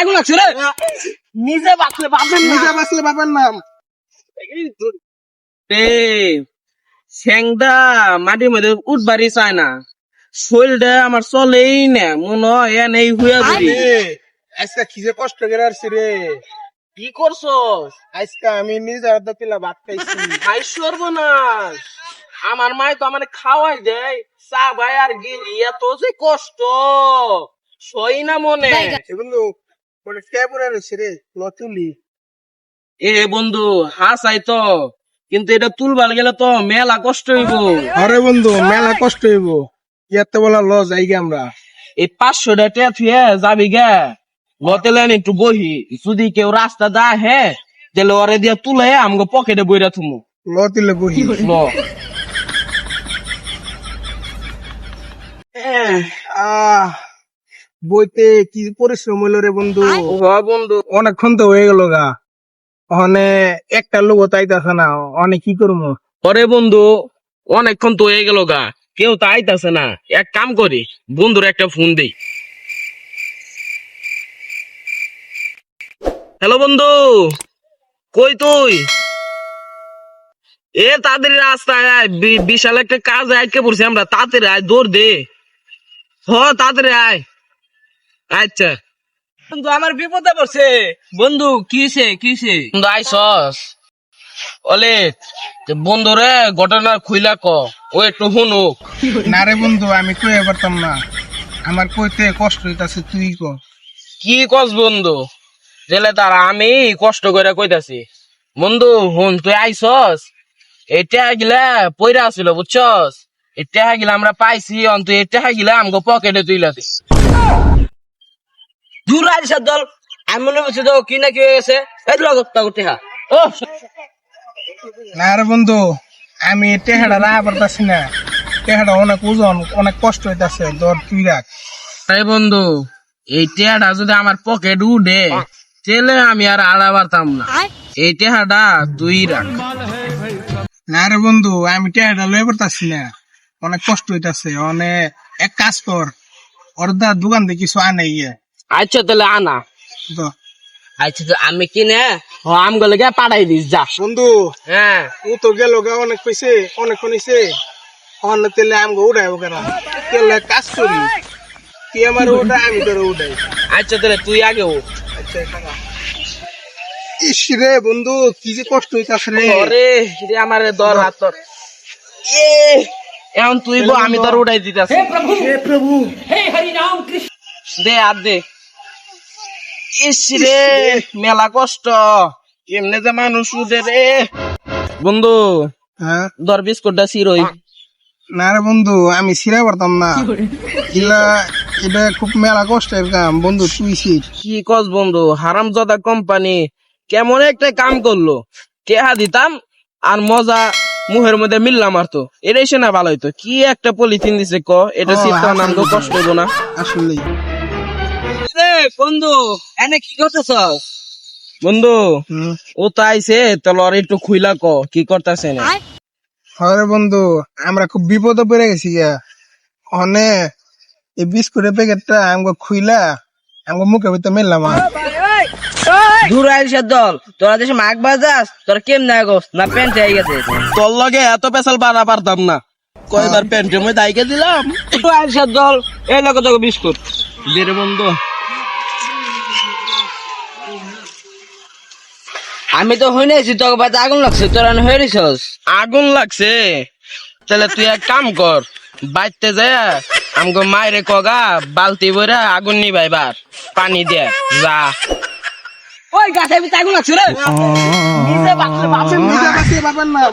আগুন লাগছে রে। নিজে বাঁচলে বাঁচেন নিজে বাঁচলে বাবার নাম এ স্যাংদা মাটির মধ্যে উঠবারই চায় না। শরীরটা আমার চলেই না মনে হয় এনেই হুয়া বুড়ি। আজকে কি যে কষ্ট করে আসছি রে। কি করছস? আজকে আমি নিজে অর্ধ কিলা ভাত খাইছি। ভাই সর্বনাশ। আমার মাই তো আমার খাওয়াই দেয়। চা ভাই আর গেলি এত যে কষ্ট। সই না মনে। এ বন্ধু ওটা কে পরে রয়েছে রে? লতুলি। এ বন্ধু হাসাই তো। কিন্তু এটা তুলবার গেলে তো মেলা কষ্ট হইব। আরে বন্ধু মেলা কষ্ট হইব। ইয়াতে বলা ল যাই গে আমরা। এই পাঁচশো টাকা থুয়ে যাবি গে। গতেলে একটু বহি। যদি কেউ রাস্তা দা হে তাহলে ওরে দিয়ে তুলে আমাকে পকেটে বইরা থুমু। লতুলে বহি। ল। আহ বইতে কি পরিশ্রম হইল রে বন্ধু? বন্ধু অনেকক্ষণ তো হয়ে গেল গা। ওখানে একটা লোক তাইতাছে না অনেক কি করব? ওরে বন্ধু অনেকক্ষণ তো হয়ে গেল গা কেউ তো আইতাছে না। এক কাম করি বন্ধুর একটা ফোন দেই। হ্যালো বন্ধু কই তুই? এ তাদের রাস্তায় আয় বি- বিশাল একটা কাজ আটকে পড়ছি আমরা তাড়াতাড়ি আয় দৌড় দে। হ তাড়াতাড়ি আয়। আচ্ছা। বন্ধু আমার বিপদে পড়ছে। বন্ধু কিসে কিসে বন্ধু আইসস। অলে বন্ধুরে ঘটনা খুইলা ক। ও একটু শুনুক। না রে বন্ধু আমি কইতে পারতাম না। আমার কইতে কষ্ট হইতাছে তুই ক। কি কস বন্ধু? জেলে তার আমি কষ্ট করে কইতাছি। বন্ধু হুন তুই আইসস? এটা গিলা পয়রা আছিল বুঝছস? এটা গিলা আমরা পাইছি অন্ত এটা গিলা আমগো পকেটে তুইলাছি দূর আইসার দল। আমি মনে করছি তো কি না কি হয়ে গেছে। এই তো করতে হা ও। না রে বন্ধু আমি টেহাটা রাখা পারতাছি না। টেহাটা অনেক ওজন অনেক কষ্ট হইতাছে ধর তুই রাখ। তাই বন্ধু এই টেহাটা যদি আমার পকেট উঠে তাহলে আমি আর আড়া পারতাম না। এই টেহাটা তুই রাখ। না রে বন্ধু আমি টেহাটা লয়ে পারতাছি না। অনেক কষ্ট হইতাছে অনেক এক কাজ কর। অর্ধা দোকান থেকে কিছু আনে ইয়ে আচ্ছা তাহলে আনা। আচ্ছা তো আমি কিনে হ আমগুলো গে পাঠাই দিস যা। বন্ধু হ্যাঁ। ও তো গেল গা অনেক পয়সে অনেক কনিছে অন্য তেলে আমগো উঠাইব কেন? তেলে কাজ করি। তুই আমার উঠাই আমি তোর উঠাই। আচ্ছা তাহলে তুই আগে উঠ আচ্ছা ইস রে বন্ধু কি যে কষ্ট হইতাছে রে। ওরে রে আমার দর হাত তোর এ এখন তুই আমি তোর উঠাই দিতাছি। দে আর দে। ইস রে মেলা কষ্ট। এমনি যে মানুষ উঠে রে। বন্ধু হ্যাঁ? দর বিস্কুটটা সিরই। না রে বন্ধু আমি সিরা পারতাম না। ইলা এটা খুব মেলা কষ্টের কাম। বন্ধু তুই কি কস বন্ধু হারামজাদা কোম্পানি কেমন একটা কাম করল। টেহা দিতাম আর মজা মুহের মধ্যে মিললাম আর তো এটাই সে না ভালো হইতো। কি একটা পলিথিন দিছে ক এটা নাম তো কষ্ট হইব না। আসলে রে বন্ধু এনে কি করতেছ? বন্ধু। ও তো আইছে তাহলে ওর একটু খুইলা ক কি করতেছে হরে বন্ধু আমরা খুব বিপদে পড়ে গেছি গা অনে এই বিস্কুটের প্যাকেটটা আমাকে খুইলা আমাকে মুখে ভিতরে মেললাম দূর আইসার দল তোরা দেশে মাগ বাজাস তোরা কেমনে আগস না প্যান্ট হয়ে গেছে। তোর লগে এত পেশাল বাড়া পারতাম না। কয়বার প্যান্টের মধ্যে আইকে দিলাম দূর আইসার দল এই লোক তোকে বিস্কুট। বেরে বন্ধু। আমি তো হই নাইছি তোকে বাড়িতে আগুন লাগছে তোরা না হয়ে নিছস আগুন লাগছে? তাহলে তুই এক কাম কর বাইতে যায় আমগো মায়েরে কগা বালতি বইরা আগুন নিবাইবার পানি দে যা। ওই গাছের ভিতরে আগুন লাগছে রে। নিজে বাঁচলে বাঁচেন নিজে বাঁচিয়ে বাবার নাম।